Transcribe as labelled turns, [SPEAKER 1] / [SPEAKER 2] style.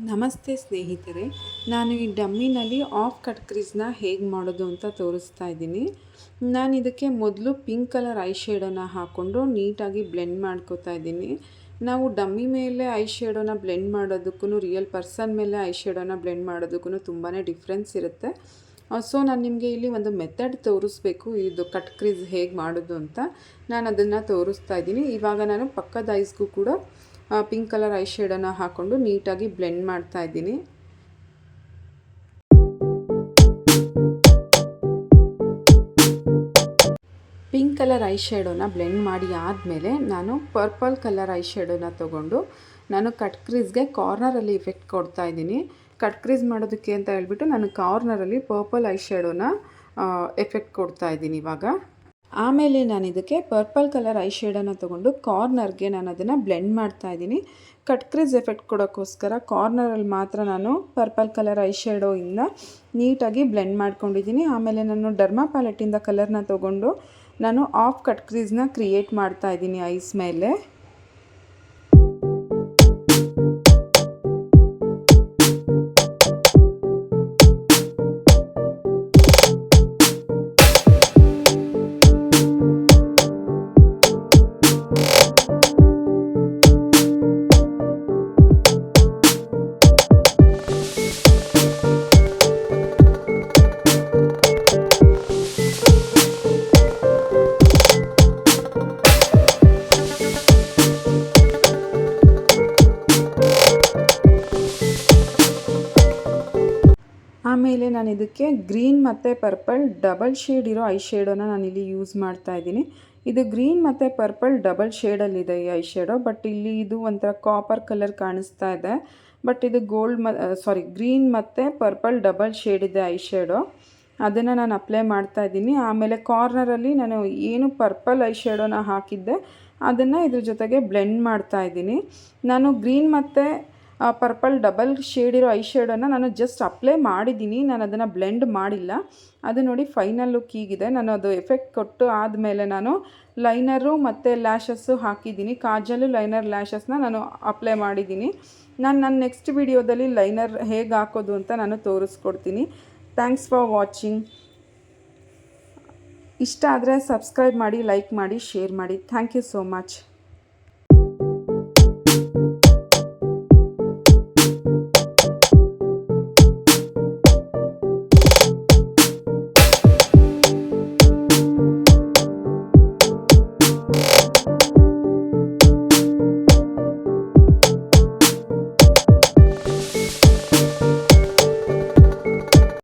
[SPEAKER 1] ನಮಸ್ತೆ ಸ್ನೇಹಿತರೆ, ನಾನು ಈ ಡಮ್ಮಿನಲ್ಲಿ ಆಫ್ ಕಟ್ ಕ್ರೀಸ್ನ ಹೇಗೆ ಮಾಡೋದು ಅಂತ ತೋರಿಸ್ತಾ ಇದ್ದೀನಿ. ನಾನು ಇದಕ್ಕೆ ಮೊದಲು ಪಿಂಕ್ ಕಲರ್ ಐ ಶೇಡೋನ ಹಾಕ್ಕೊಂಡು ನೀಟಾಗಿ ಬ್ಲೆಂಡ್ ಮಾಡ್ಕೋತಾ ಇದ್ದೀನಿ. ನಾವು ಡಮ್ಮಿ ಮೇಲೆ ಐ ಶೇಡೋನ ಬ್ಲೆಂಡ್ ಮಾಡೋದಕ್ಕೂ ರಿಯಲ್ ಪರ್ಸನ್ ಮೇಲೆ ಐ ಶೇಡೋನ ಬ್ಲೆಂಡ್ ಮಾಡೋದಕ್ಕೂ ತುಂಬಾ ಡಿಫ್ರೆನ್ಸ್ ಇರುತ್ತೆ. ಸೊ ನಾನು ನಿಮಗೆ ಇಲ್ಲಿ ಒಂದು ಮೆಥಡ್ ತೋರಿಸ್ಬೇಕು, ಇದು ಕಟ್ ಕ್ರೀಸ್ ಹೇಗೆ ಮಾಡೋದು ಅಂತ. ನಾನು ಅದನ್ನು ತೋರಿಸ್ತಾ ಇದ್ದೀನಿ. ಇವಾಗ ನಾನು ಪಕ್ಕದ ಐಸ್ಗೂ ಕೂಡ ಪಿಂಕ್ ಕಲರ್ ಐ ಶೇಡನ್ನು ಹಾಕ್ಕೊಂಡು ನೀಟಾಗಿ ಬ್ಲೆಂಡ್ ಮಾಡ್ತಾ ಇದ್ದೀನಿ. ಪಿಂಕ್ ಕಲರ್ ಐ ಶೇಡೋನ ಬ್ಲೆಂಡ್ ಮಾಡಿ ಆದಮೇಲೆ ನಾನು ಪರ್ಪಲ್ ಕಲರ್ ಐ ಶೇಡೋನ ತೊಗೊಂಡು ನಾನು ಕಟ್ ಕ್ರೀಸ್ಗೆ ಕಾರ್ನರಲ್ಲಿ ಇಫೆಕ್ಟ್ ಕೊಡ್ತಾ ಇದ್ದೀನಿ. ಕಟ್ ಕ್ರೀಸ್ ಮಾಡೋದಕ್ಕೆ ಅಂತ ಹೇಳ್ಬಿಟ್ಟು ನಾನು ಕಾರ್ನರಲ್ಲಿ ಪರ್ಪಲ್ ಐ ಶೇಡೋನ ಎಫೆಕ್ಟ್ ಕೊಡ್ತಾ ಇದ್ದೀನಿ ಇವಾಗ. ಆಮೇಲೆ ನಾನು ಇದಕ್ಕೆ ಪರ್ಪಲ್ ಕಲರ್ ಐ ಶೇಡನ್ನು ತೊಗೊಂಡು ಕಾರ್ನರ್ಗೆ ನಾನು ಅದನ್ನು ಬ್ಲೆಂಡ್ ಮಾಡ್ತಾ ಇದ್ದೀನಿ. ಕಟ್ ಕ್ರಿಸ್ ಎಫೆಕ್ಟ್ ಕೊಡೋಕ್ಕೋಸ್ಕರ ಕಾರ್ನರಲ್ಲಿ ಮಾತ್ರ ನಾನು ಪರ್ಪಲ್ ಕಲರ್ ಐ ಶೇಡೋಯಿಂದ ನೀಟಾಗಿ ಬ್ಲೆಂಡ್ ಮಾಡ್ಕೊಂಡಿದ್ದೀನಿ. ಆಮೇಲೆ ನಾನು ಡರ್ಮಾ ಪ್ಯಾಲೆಟಿಂದ ಕಲರ್ನ ತೊಗೊಂಡು ನಾನು ಆಫ್ ಕಟ್ ಕ್ರೀಸ್ನ ಕ್ರಿಯೇಟ್ ಮಾಡ್ತಾ ಇದ್ದೀನಿ ಐಸ್ ಮೇಲೆ. ಆಮೇಲೆ ನಾನು ಇದಕ್ಕೆ ಗ್ರೀನ್ ಮತ್ತು ಪರ್ಪಲ್ ಡಬಲ್ ಶೇಡ್ ಇರೋ ಐ ಶೇಡೋನ ನಾನಿಲ್ಲಿ ಯೂಸ್ ಮಾಡ್ತಾ ಇದ್ದೀನಿ. ಇದು ಗ್ರೀನ್ ಮತ್ತು ಪರ್ಪಲ್ ಡಬಲ್ ಶೇಡಲ್ಲಿದೆ ಈ ಐ ಶೇಡೋ ಬಟ್ ಇಲ್ಲಿ ಇದು ಒಂಥರ ಕಾಪರ್ ಕಲರ್ ಕಾಣಿಸ್ತಾ ಇದೆ. ಬಟ್ ಇದು ಗೋಲ್ಡ್ ಮ ಸಾರಿ ಗ್ರೀನ್ ಮತ್ತು ಪರ್ಪಲ್ ಡಬಲ್ ಶೇಡ್ ಇದೆ ಐ ಶೇಡೋ ಅದನ್ನು ನಾನು ಅಪ್ಲೈ ಮಾಡ್ತಾ ಇದ್ದೀನಿ. ಆಮೇಲೆ ಕಾರ್ನರಲ್ಲಿ ನಾನು ಏನು ಪರ್ಪಲ್ ಐ ಶೇಡೋನ ಹಾಕಿದ್ದೆ, ಅದನ್ನು ಇದ್ರ ಜೊತೆಗೆ ಬ್ಲೆಂಡ್ ಮಾಡ್ತಾ ಇದ್ದೀನಿ. ನಾನು ಗ್ರೀನ್ ಮತ್ತು ಪರ್ಪಲ್ ಡಬಲ್ ಶೇಡ್ ಇರೋ ಐ ಶೇಡನ್ನು ನಾನು ಜಸ್ಟ್ ಅಪ್ಲೈ ಮಾಡಿದ್ದೀನಿ. ನಾನು ಅದನ್ನು ಬ್ಲೆಂಡ್ ಮಾಡಿಲ್ಲ. ಅದು ನೋಡಿ ಫೈನಲ್ ಲುಕ್ ಹೀಗಿದೆ. ನಾನು ಅದು ಎಫೆಕ್ಟ್ ಕೊಟ್ಟು ಆದಮೇಲೆ ನಾನು ಲೈನರು ಮತ್ತು ಲ್ಯಾಶಸ್ಸು ಹಾಕಿದ್ದೀನಿ. ಕಾಜಲು ಲೈನರ್ ಲ್ಯಾಶಸ್ನ ನಾನು ಅಪ್ಲೈ ಮಾಡಿದ್ದೀನಿ. ನಾನು ನನ್ನ ನೆಕ್ಸ್ಟ್ ವಿಡಿಯೋದಲ್ಲಿ ಲೈನರ್ ಹೇಗೆ ಹಾಕೋದು ಅಂತ ನಾನು ತೋರಿಸ್ಕೊಡ್ತೀನಿ. ಥ್ಯಾಂಕ್ಸ್ ಫಾರ್ ವಾಚಿಂಗ್ ಇಷ್ಟ ಆದರೆ ಸಬ್ಸ್ಕ್ರೈಬ್ ಮಾಡಿ ಲೈಕ್ ಮಾಡಿ ಶೇರ್ ಮಾಡಿ. Thank you so much